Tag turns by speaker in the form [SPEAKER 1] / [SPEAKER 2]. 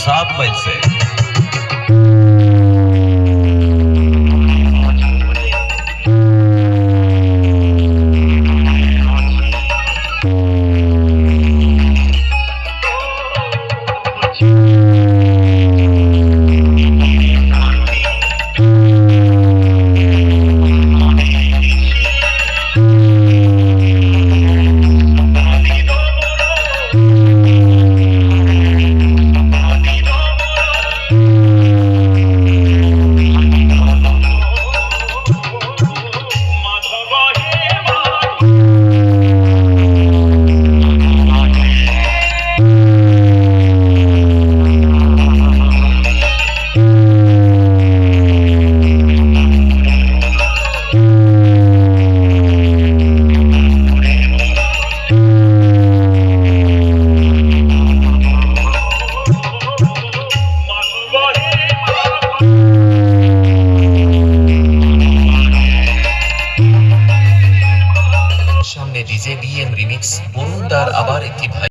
[SPEAKER 1] सात मील
[SPEAKER 2] से। DJ BM remix Varun দার আবার একটি ভাই।